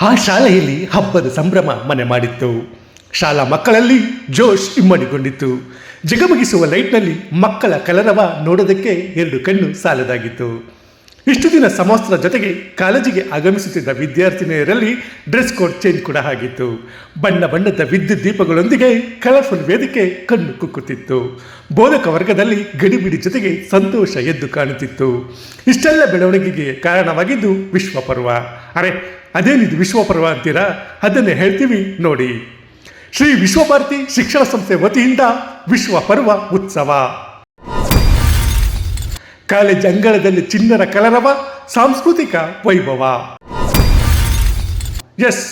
ಆ ಶಾಲೆಯಲ್ಲಿ ಹಬ್ಬದ ಸಂಭ್ರಮ ಮನೆ ಮಾಡಿತ್ತು. ಶಾಲಾ ಮಕ್ಕಳಲ್ಲಿ ಜೋಶ್ ಇಮ್ಮಡಿಗೊಂಡಿತ್ತು. ಜಗಮಗಿಸುವ ಲೈಟ್ನಲ್ಲಿ ಮಕ್ಕಳ ಕಲರವ ನೋಡೋದಕ್ಕೆ ಎರಡು ಕಣ್ಣು ಸಾಲದಾಗಿತ್ತು. ಇಷ್ಟು ದಿನ ಸಮವಸ್ತ್ರ ಜೊತೆಗೆ ಕಾಲೇಜಿಗೆ ಆಗಮಿಸುತ್ತಿದ್ದ ವಿದ್ಯಾರ್ಥಿನಿಯರಲ್ಲಿ ಡ್ರೆಸ್ ಕೋಡ್ ಚೇಂಜ್ ಕೂಡ ಆಗಿತ್ತು. ಬಣ್ಣ ಬಣ್ಣದ ವಿದ್ಯುತ್ ದೀಪಗಳೊಂದಿಗೆ ಕಲರ್ಫುಲ್ ವೇದಿಕೆ ಕಣ್ಣು ಕುಕ್ಕುತ್ತಿತ್ತು. ಬೋಧಕ ವರ್ಗದಲ್ಲಿ ಗಡಿಬಿಡಿ ಜೊತೆಗೆ ಸಂತೋಷ ಎದ್ದು ಕಾಣುತ್ತಿತ್ತು. ಇಷ್ಟೆಲ್ಲ ಬೆಳವಣಿಗೆಗೆ ಕಾರಣವಾಗಿದ್ದು ವಿಶ್ವಪರ್ವ. ಅರೆ ಅದೇನಿದು ವಿಶ್ವಪರ್ವ ಅಂತೀರಾ? ಅದನ್ನೇ ಹೇಳ್ತೀವಿ ನೋಡಿ. ಶ್ರೀ ವಿಶ್ವಭಾರತಿ ಶಿಕ್ಷಣ ಸಂಸ್ಥೆ ವತಿಯಿಂದ ವಿಶ್ವ ಪರ್ವ ಉತ್ಸವ. ಕಾಲೇಜ್ ಅಂಗಳದಲ್ಲಿ ಚಿನ್ನರ ಕಲರವ, ಸಾಂಸ್ಕೃತಿಕ ವೈಭವ. ಎಸ್,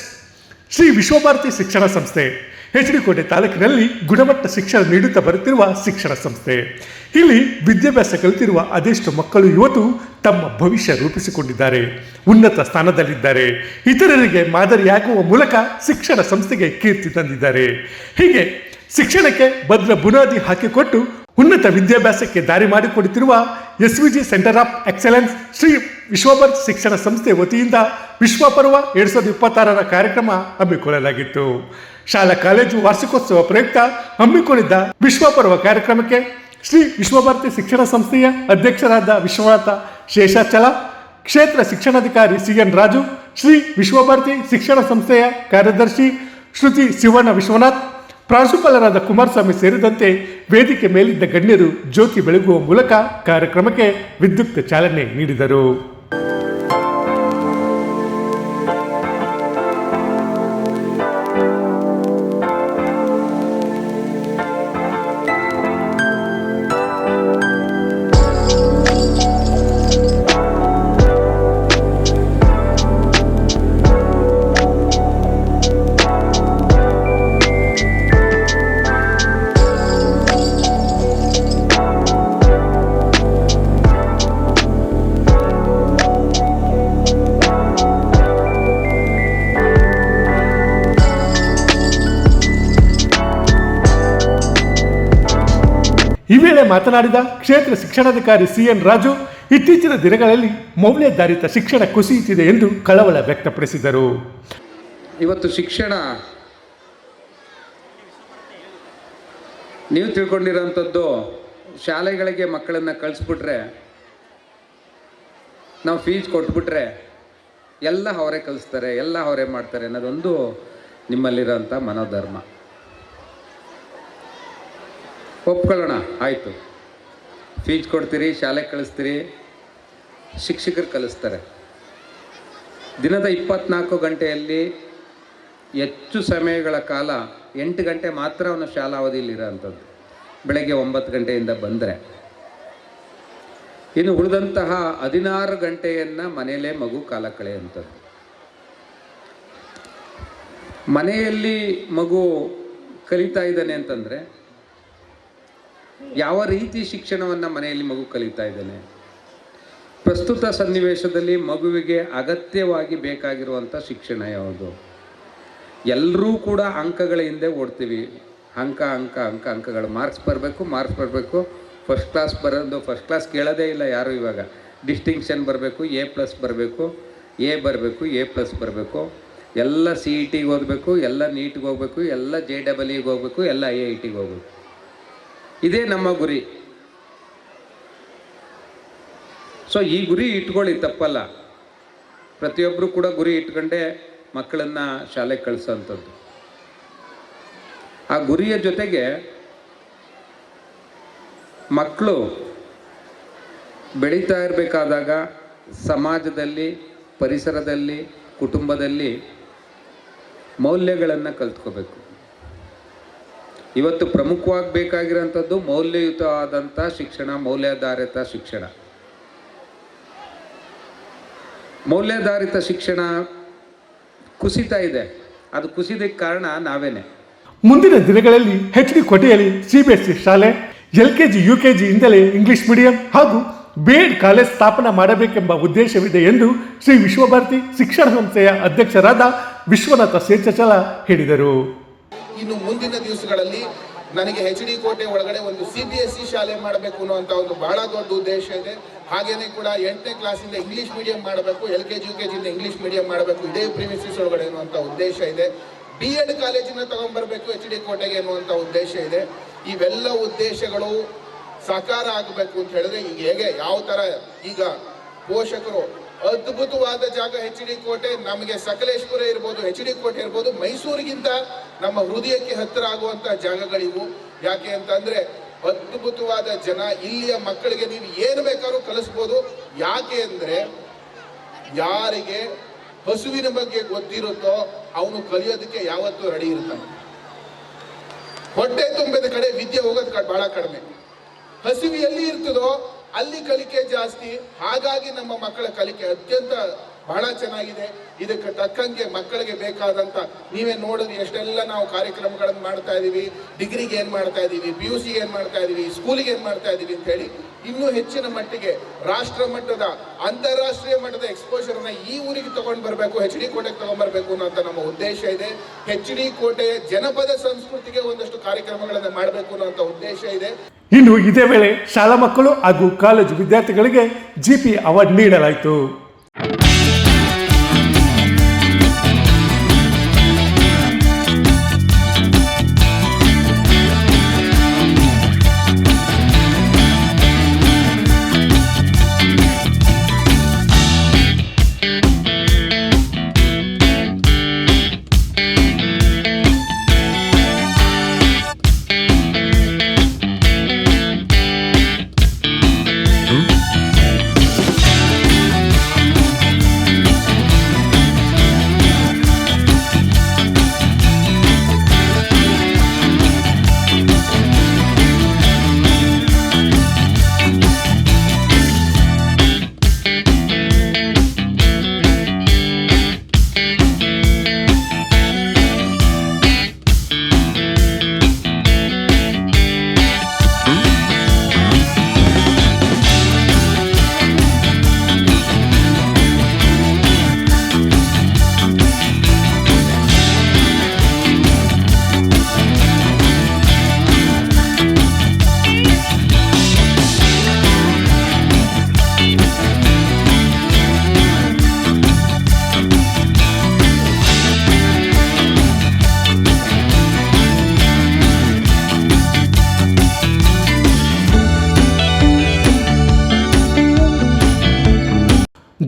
ಶ್ರೀ ವಿಶ್ವಭಾರತಿ ಶಿಕ್ಷಣ ಸಂಸ್ಥೆ. ಎಚ್ ತಾಲೂಕಿನಲ್ಲಿ ಗುಣಮಟ್ಟ ಶಿಕ್ಷಣ ನೀಡುತ್ತಾ ಬರುತ್ತಿರುವ ಶಿಕ್ಷಣ ಸಂಸ್ಥೆ. ಇಲ್ಲಿ ವಿದ್ಯಾಭ್ಯಾಸ ಕಲಿತಿರುವ ಅದೆಷ್ಟು ಮಕ್ಕಳು ಇವತ್ತು ತಮ್ಮ ಭವಿಷ್ಯ ರೂಪಿಸಿಕೊಂಡಿದ್ದಾರೆ, ಉನ್ನತ ಸ್ಥಾನದಲ್ಲಿದ್ದಾರೆ, ಇತರರಿಗೆ ಮಾದರಿಯಾಗುವ ಮೂಲಕ ಶಿಕ್ಷಣ ಸಂಸ್ಥೆಗೆ ಕೀರ್ತಿ ತಂದಿದ್ದಾರೆ. ಹೀಗೆ ಶಿಕ್ಷಣಕ್ಕೆ ಭದ್ರ ಬುನಾದಿ ಹಾಕಿಕೊಟ್ಟು ಉನ್ನತ ವಿದ್ಯಾಭ್ಯಾಸಕ್ಕೆ ದಾರಿ ಮಾಡಿಕೊಡುತ್ತಿರುವ S V G centre of excellence Shri ವಿಶ್ವಭರ್ ಶಿಕ್ಷಣ ಸಂಸ್ಥೆ ವತಿಯಿಂದ ವಿಶ್ವಪರ್ವ ಎರಡ್ ಸಾವಿರದ ಇಪ್ಪತ್ತಾರರ ಕಾರ್ಯಕ್ರಮ ಹಮ್ಮಿಕೊಳ್ಳಲಾಗಿತ್ತು. ಶಾಲಾ ಕಾಲೇಜು ವಾರ್ಷಿಕೋತ್ಸವ ಪ್ರಯುಕ್ತ ಹಮ್ಮಿಕೊಂಡಿದ್ದ ವಿಶ್ವ ಪರ್ವ ಕಾರ್ಯಕ್ರಮಕ್ಕೆ ಶ್ರೀ ವಿಶ್ವಭಾರತಿ ಶಿಕ್ಷಣ ಸಂಸ್ಥೆಯ ಅಧ್ಯಕ್ಷರಾದ ವಿಶ್ವನಾಥ ಶೇಷಾಚಲ, ಕ್ಷೇತ್ರ ಶಿಕ್ಷಣಾಧಿಕಾರಿ ಸಿ ಎನ್ ರಾಜು, ಶ್ರೀ ವಿಶ್ವಭಾರತಿ ಶಿಕ್ಷಣ ಸಂಸ್ಥೆಯ ಕಾರ್ಯದರ್ಶಿ ಶ್ರುತಿ ಶಿವಣ್ಣ ವಿಶ್ವನಾಥ್, ಪ್ರಾಂಶುಪಾಲರಾದ ಕುಮಾರಸ್ವಾಮಿ ಸೇರಿದಂತೆ ವೇದಿಕೆ ಮೇಲಿದ್ದ ಗಣ್ಯರು ಜ್ಯೋತಿ ಬೆಳಗುವ ಮೂಲಕ ಕಾರ್ಯಕ್ರಮಕ್ಕೆ ವಿದ್ಯುಕ್ತ ಚಾಲನೆ ನೀಡಿದರು. ಈ ವೇಳೆ ಮಾತನಾಡಿದ ಕ್ಷೇತ್ರ ಶಿಕ್ಷಣಾಧಿಕಾರಿ ಸಿ ಎನ್ ರಾಜು, ಇತ್ತೀಚಿನ ದಿನಗಳಲ್ಲಿ ಮೌಲ್ಯಾಧಾರಿತ ಶಿಕ್ಷಣ ಕುಸಿಯುತ್ತಿದೆ ಎಂದು ಕಳವಳ ವ್ಯಕ್ತಪಡಿಸಿದರು. ಇವತ್ತು ಶಿಕ್ಷಣ, ನೀವು ತಿಳ್ಕೊಂಡಿರೋಂಥದ್ದು ಶಾಲೆಗಳಿಗೆ ಮಕ್ಕಳನ್ನು ಕಳಿಸ್ಬಿಟ್ರೆ, ನಾವು ಫೀಸ್ ಕೊಟ್ಬಿಟ್ರೆ ಎಲ್ಲ ಅವರೇ ಕಲಿಸ್ತಾರೆ, ಎಲ್ಲ ಅವರೇ ಮಾಡ್ತಾರೆ ಅನ್ನೋದೊಂದು ನಿಮ್ಮಲ್ಲಿರೋಂಥ ಮನೋಧರ್ಮ. ಒಪ್ಕೊಳ್ಳೋಣ, ಆಯಿತು. ಫೀಜ್ ಕೊಡ್ತೀರಿ ಶಾಲೆಗೆ ಕಳಿಸ್ತೀರಿ, ಶಿಕ್ಷಕರು ಕಲಿಸ್ತಾರೆ. ದಿನದ ಇಪ್ಪತ್ನಾಲ್ಕು ಗಂಟೆಯಲ್ಲಿ ಹೆಚ್ಚು ಸಮಯಗಳ ಕಾಲ ಎಂಟು ಗಂಟೆ ಮಾತ್ರ ಅವನು ಶಾಲಾವಧಿಯಲ್ಲಿರೋಂಥದ್ದು ಬೆಳಗ್ಗೆ ಒಂಬತ್ತು ಗಂಟೆಯಿಂದ ಬಂದರೆ. ಇನ್ನು ಉಳಿದಂತಹ ಹದಿನಾರು ಗಂಟೆಯನ್ನು ಮನೆಯಲ್ಲೇ ಮಗು ಕಾಲ ಕಳೆಯುವಂಥದ್ದು. ಮನೆಯಲ್ಲಿ ಮಗು ಕಲಿತಾ ಇದ್ದಾನೆ ಅಂತಂದರೆ ಯಾವ ರೀತಿ ಶಿಕ್ಷಣವನ್ನು ಮನೆಯಲ್ಲಿ ಮಗು ಕಲಿತಾ ಇದ್ದಾನೆ? ಪ್ರಸ್ತುತ ಸನ್ನಿವೇಶದಲ್ಲಿ ಮಗುವಿಗೆ ಅಗತ್ಯವಾಗಿ ಬೇಕಾಗಿರುವಂಥ ಶಿಕ್ಷಣ ಯಾವುದು? ಎಲ್ಲರೂ ಕೂಡ ಅಂಕಗಳ ಹಿಂದೆ ಓಡ್ತೀವಿ. ಅಂಕ ಅಂಕ ಅಂಕ, ಅಂಕಗಳು. ಮಾರ್ಕ್ಸ್ ಬರಬೇಕು ಮಾರ್ಕ್ಸ್ ಬರಬೇಕು. ಫಸ್ಟ್ ಕ್ಲಾಸ್ ಬರೋದು, ಫಸ್ಟ್ ಕ್ಲಾಸ್ ಕೇಳೋದೇ ಇಲ್ಲ ಯಾರು ಇವಾಗ. ಡಿಸ್ಟಿಂಕ್ಷನ್ ಬರಬೇಕು, ಎ ಪ್ಲಸ್ ಬರಬೇಕು, ಎ ಬರಬೇಕು, ಎ ಪ್ಲಸ್ ಬರಬೇಕು. ಎಲ್ಲ ಸಿ ಇ ಟಿಗೆ ಓದಬೇಕು ಎಲ್ಲ ನೀಟ್ಗೆ ಹೋಗ್ಬೇಕು, ಎಲ್ಲ ಜೆ ಡಬಲ್ ಇಗೆ ಹೋಗ್ಬೇಕು, ಎಲ್ಲ ಐ ಐ ಟಿಗೆ ಹೋಗ್ಬೇಕು. ಇದೇ ನಮ್ಮ ಗುರಿ. ಸೊ ಈ ಗುರಿ ಇಟ್ಕೊಳ್ಳಿ, ತಪ್ಪಲ್ಲ. ಪ್ರತಿಯೊಬ್ಬರು ಕೂಡ ಗುರಿ ಇಟ್ಕೊಂಡೆ ಮಕ್ಕಳನ್ನು ಶಾಲೆಗೆ ಕಳಿಸೋಂಥದ್ದು. ಆ ಗುರಿಯ ಜೊತೆಗೆ ಮಕ್ಕಳು ಬೆಳೀತಾ ಇರಬೇಕಾದಾಗ ಸಮಾಜದಲ್ಲಿ, ಪರಿಸರದಲ್ಲಿ, ಕುಟುಂಬದಲ್ಲಿ ಮೌಲ್ಯಗಳನ್ನು ಕಲ್ತ್ಕೋಬೇಕು. ಇವತ್ತು ಪ್ರಮುಖವಾಗಿ ಬೇಕಾಗಿರೋಂಥದ್ದು ಮೌಲ್ಯಯುತವಾದಂಥ ಶಿಕ್ಷಣ, ಮೌಲ್ಯಾಧಾರಿತ ಶಿಕ್ಷಣ. ಮೌಲ್ಯಾಧಾರಿತ ಶಿಕ್ಷಣ ಕುಸಿತಾ ಇದೆ. ಅದು ಕುಸಿದಕ್ಕೆ ಕಾರಣ ನಾವೇನೆ. ಮುಂದಿನ ದಿನಗಳಲ್ಲಿ ಹೆಚ್ ಡಿ ಕೋಟೆಯಲ್ಲಿ ಸಿಬಿಎಸ್ಇ ಶಾಲೆ, L K G, U K ಜಿಯಿಂದಲೇ English medium ಹಾಗೂ ಬೇಡ್ ಕಾಲೇಜ್ ಸ್ಥಾಪನೆ ಮಾಡಬೇಕೆಂಬ ಉದ್ದೇಶವಿದೆ ಎಂದು ಶ್ರೀ ವಿಶ್ವಭಾರತಿ ಶಿಕ್ಷಣ ಸಂಸ್ಥೆಯ ಅಧ್ಯಕ್ಷರಾದ ವಿಶ್ವನಾಥ ಸೇಚಲ ಹೇಳಿದರು. ಇನ್ನು ಮುಂದಿನ ದಿವಸಗಳಲ್ಲಿ ನನಗೆ ಎಚ್ ಡಿ ಕೋಟೆ ಒಳಗಡೆ ಒಂದು ಸಿ ಬಿ ಎಸ್ ಇ ಶಾಲೆ ಮಾಡಬೇಕು ಅನ್ನುವಂಥ ಒಂದು ಬಹಳ ದೊಡ್ಡ ಉದ್ದೇಶ ಇದೆ. ಹಾಗೇನೆ ಕೂಡ ಎಂಟನೇ ಕ್ಲಾಸಿಂದ ಇಂಗ್ಲಿಷ್ ಮೀಡಿಯಂ ಮಾಡಬೇಕು L K G U K ಜಿಯಿಂದ English medium ಮಾಡಬೇಕು, ಇದೇ ಪ್ರಿಮಿಸಿಸ್ ಒಳಗಡೆ ಅನ್ನುವಂಥ ಉದ್ದೇಶ ಇದೆ. ಬಿ ಎಡ್ ಕಾಲೇಜಿನ ತಗೊಂಡ್ಬರ್ಬೇಕು ಎಚ್ ಡಿ ಕೋಟೆಗೆ ಅನ್ನುವಂಥ ಉದ್ದೇಶ ಇದೆ. ಇವೆಲ್ಲ ಉದ್ದೇಶಗಳು ಸಾಕಾರ ಆಗಬೇಕು ಅಂತ ಹೇಳಿದ್ರೆ ಈಗ ಹೇಗೆ? ಯಾವ ತರ? ಈಗ ಪೋಷಕರು ಅದ್ಭುತವಾದ ಜಾಗ ಎಚ್ ಡಿ ಕೋಟೆ, ನಮಗೆ ಸಕಲೇಶ್ಪುರ ಇರ್ಬೋದು ಎಚ್ ಡಿ ಕೋಟೆ ಇರ್ಬೋದು, ಮೈಸೂರಿಗಿಂತ ನಮ್ಮ ಹೃದಯಕ್ಕೆ ಹತ್ತಿರ ಆಗುವಂತ ಜಾಗಗಳಿವು. ಯಾಕೆ ಅಂತಂದ್ರೆ ಅದ್ಭುತವಾದ ಜನ ಇಲ್ಲಿಯ ಮಕ್ಕಳಿಗೆ ನೀವು ಏನು ಬೇಕಾದ್ರೂ ಕಲಿಸ್ಬೋದು. ಯಾಕೆ ಅಂದ್ರೆ ಯಾರಿಗೆ ಹಸುವಿನ ಬಗ್ಗೆ ಗೊತ್ತಿರುತ್ತೋ ಅವನು ಕಲಿಯೋದಕ್ಕೆ ಯಾವತ್ತೂ ರೆಡಿ ಇರ್ತಾನೆ. ಹೊಟ್ಟೆ ತುಂಬಿದ ಕಡೆ ವಿದ್ಯೆ ಹೋಗೋದು ಬಹಳ ಕಡಿಮೆ. ಹಸಿವು ಎಲ್ಲಿ ಇರ್ತದೋ ಅಲ್ಲಿ ಕಲಿಕೆ ಜಾಸ್ತಿ. ಹಾಗಾಗಿ ನಮ್ಮ ಮಕ್ಕಳ ಕಲಿಕೆ ಅತ್ಯಂತ ಬಹಳ ಚೆನ್ನಾಗಿದೆ. ಇದಕ್ಕೆ ತಕ್ಕಂಗೆ ಮಕ್ಕಳಿಗೆ ಬೇಕಾದಂತ ನೀವೇ ನೋಡಿದ್ರಿ, ಎಷ್ಟೆಲ್ಲ ನಾವು ಕಾರ್ಯಕ್ರಮಗಳನ್ನು ಮಾಡ್ತಾ ಇದೀವಿ. ಡಿಗ್ರಿಗೆ ಏನು ಮಾಡ್ತಾ ಇದ್ದೀವಿ ಪಿ ಯು ಸಿಗೆ ಏನು ಮಾಡ್ತಾ ಇದೀವಿ? ಸ್ಕೂಲಿಗೆ ಏನು ಮಾಡ್ತಾ ಇದ್ದೀವಿ ಅಂತ ಹೇಳಿ ಇನ್ನೂ ಹೆಚ್ಚಿನ ಮಟ್ಟಿಗೆ ರಾಷ್ಟ್ರ ಮಟ್ಟದ, ಅಂತಾರಾಷ್ಟ್ರೀಯ ಮಟ್ಟದ ಎಕ್ಸ್ಪೋಜರ್ನ ಈ ಊರಿಗೆ ತಗೊಂಡು ಬರಬೇಕು ಹೆಚ್ ಡಿ ಕೋಟೆಗೆ ತಗೊಂಡ್ ಬರಬೇಕು ಅನ್ನೋಂಥ ನಮ್ಮ ಉದ್ದೇಶ ಇದೆ. ಹೆಚ್ ಡಿ ಕೋಟೆಯ ಜನಪದ ಸಂಸ್ಕೃತಿಗೆ ಒಂದಷ್ಟು ಕಾರ್ಯಕ್ರಮಗಳನ್ನು ಮಾಡಬೇಕು ಅನ್ನೋಂಥ ಉದ್ದೇಶ ಇದೆ. ಇನ್ನು ಇದೇ ವೇಳೆ ಶಾಲಾ ಮಕ್ಕಳು ಹಾಗೂ ಕಾಲೇಜು ವಿದ್ಯಾರ್ಥಿಗಳಿಗೆ ಜಿಪಿ ಅವಾರ್ಡ್ ನೀಡಲಾಯಿತು.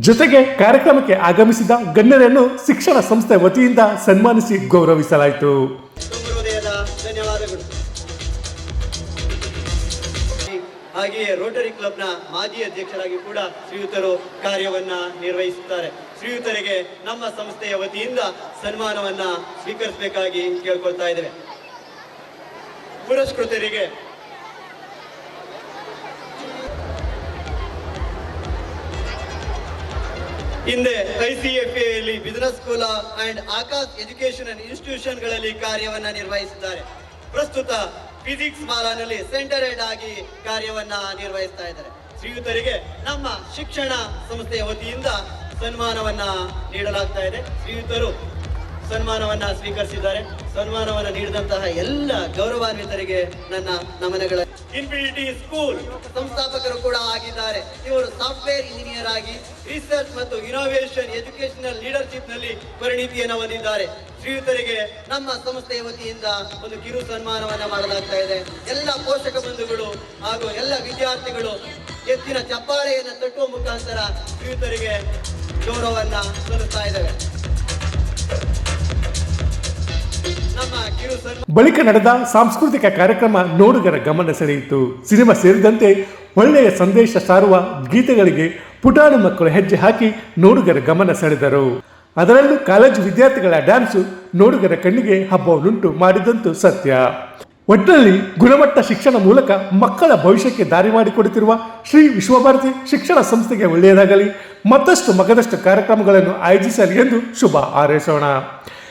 ಜೊತೆಗೆ ಕಾರ್ಯಕ್ರಮಕ್ಕೆ ಆಗಮಿಸಿದ ಗಣ್ಯರನ್ನು ಶಿಕ್ಷಣ ಸಂಸ್ಥೆ ವತಿಯಿಂದ ಸನ್ಮಾನಿಸಿ ಗೌರವಿಸಲಾಯಿತು. ಹಾಗೆಯೇ ರೋಟರಿ ಕ್ಲಬ್ನ ಮಾಜಿ ಅಧ್ಯಕ್ಷರಾಗಿ ಕೂಡ ಶ್ರೀಯುತರು ಕಾರ್ಯವನ್ನ ನಿರ್ವಹಿಸುತ್ತಾರೆ. ಶ್ರೀಯುತರಿಗೆ ನಮ್ಮ ಸಂಸ್ಥೆಯ ವತಿಯಿಂದ ಸನ್ಮಾನವನ್ನ ಸ್ವೀಕರಿಸಬೇಕಾಗಿ ಕೇಳ್ಕೊಳ್ತಾ ಇದ್ದೇವೆ. ಪುರಸ್ಕೃತರಿಗೆ ಹಿಂದೆ ಐ ಸಿ ಎಫ್ ಎಲ್ಲಿ business school and Aakash education and ಇನ್ಸ್ಟಿಟ್ಯೂಷನ್ಗಳಲ್ಲಿ ಕಾರ್ಯವನ್ನ ನಿರ್ವಹಿಸಿದ್ದಾರೆ. ಪ್ರಸ್ತುತ ಫಿಸಿಕ್ಸ್ ಮಾಲಾನಲ್ಲಿ ಸೆಂಟರ್ ಹೆಡ್ ಆಗಿ ಕಾರ್ಯವನ್ನ ನಿರ್ವಹಿಸ್ತಾ ಇದ್ದಾರೆ. ಶ್ರೀಯುತರಿಗೆ ನಮ್ಮ ಶಿಕ್ಷಣ ಸಂಸ್ಥೆಯ ವತಿಯಿಂದ ಸನ್ಮಾನವನ್ನ ನೀಡಲಾಗ್ತಾ ಇದೆ. ಶ್ರೀಯುತರು ಸನ್ಮಾನವನ್ನ ಸ್ವೀಕರಿಸಿದ್ದಾರೆ. ಸನ್ಮಾನವನ್ನ ನೀಡಿದಂತಹ ಎಲ್ಲ ಗೌರವಾನ್ವಿತರಿಗೆ ನನ್ನ ನಮನಗಳ. ಇನ್ಫಿನಿಟಿ ಸ್ಕೂಲ್ ಸಂಸ್ಥಾಪಕರು ಕೂಡ ಆಗಿದ್ದಾರೆ. ಇವರು ಸಾಫ್ಟ್ವೇರ್ ಇಂಜಿನಿಯರ್ ಆಗಿ ರಿಸರ್ಚ್ ಮತ್ತು ಇನೋವೇಷನ್ ಎಜುಕೇಶನಲ್ ಲೀಡರ್ಶಿಪ್ನಲ್ಲಿ ಪರಿಣಿತಿಯನ್ನು ಹೊಂದಿದ್ದಾರೆ. ಶ್ರೀಯುತರಿಗೆ ನಮ್ಮ ಸಂಸ್ಥೆಯ ವತಿಯಿಂದ ಒಂದು ಕಿರು ಸನ್ಮಾನವನ್ನ ಮಾಡಲಾಗ್ತಾ ಇದೆ. ಎಲ್ಲ ಪೋಷಕ ಬಂಧುಗಳು ಹಾಗೂ ಎಲ್ಲ ವಿದ್ಯಾರ್ಥಿಗಳು ಎತ್ತಿನ ಚಪ್ಪಾಳೆಯನ್ನು ತಟ್ಟುವ ಮುಖಾಂತರ ಶ್ರೀಯುತರಿಗೆ ಗೌರವವನ್ನ ಸಲ್ಲಿಸ್ತಾ ಇದ್ದೇವೆ. ಬಳಿಕ ನಡೆದ ಸಾಂಸ್ಕೃತಿಕ ಕಾರ್ಯಕ್ರಮ ನೋಡುಗರ ಗಮನ ಸೆಳೆಯಿತು. ಸಿನಿಮಾ ಸೇರಿದಂತೆ ಒಳ್ಳೆಯ ಸಂದೇಶ ಸಾರುವ ಗೀತೆಗಳಿಗೆ ಪುಟಾಣಿ ಮಕ್ಕಳು ಹೆಜ್ಜೆ ಹಾಕಿ ನೋಡುಗರ ಗಮನ ಸೆಳೆದರು. ಅದರಲ್ಲೂ ಕಾಲೇಜು ವಿದ್ಯಾರ್ಥಿಗಳ ಡ್ಯಾನ್ಸು ನೋಡುಗರ ಕಣ್ಣಿಗೆ ಹಬ್ಬವನ್ನುಂಟು ಮಾಡಿದಂತೂ ಸತ್ಯ. ಒಟ್ಟಿನಲ್ಲಿ ಗುಣಮಟ್ಟ ಶಿಕ್ಷಣ ಮೂಲಕ ಮಕ್ಕಳ ಭವಿಷ್ಯಕ್ಕೆ ದಾರಿ ಮಾಡಿಕೊಡುತ್ತಿರುವ ಶ್ರೀ ವಿಶ್ವಭಾರತಿ ಶಿಕ್ಷಣ ಸಂಸ್ಥೆಗೆ ಒಳ್ಳೆಯದಾಗಲಿ, ಮತ್ತಷ್ಟು ಮಗದಷ್ಟು ಕಾರ್ಯಕ್ರಮಗಳನ್ನು ಆಯೋಜಿಸಲಿ ಎಂದು ಶುಭ ಹಾರೈಸೋಣ.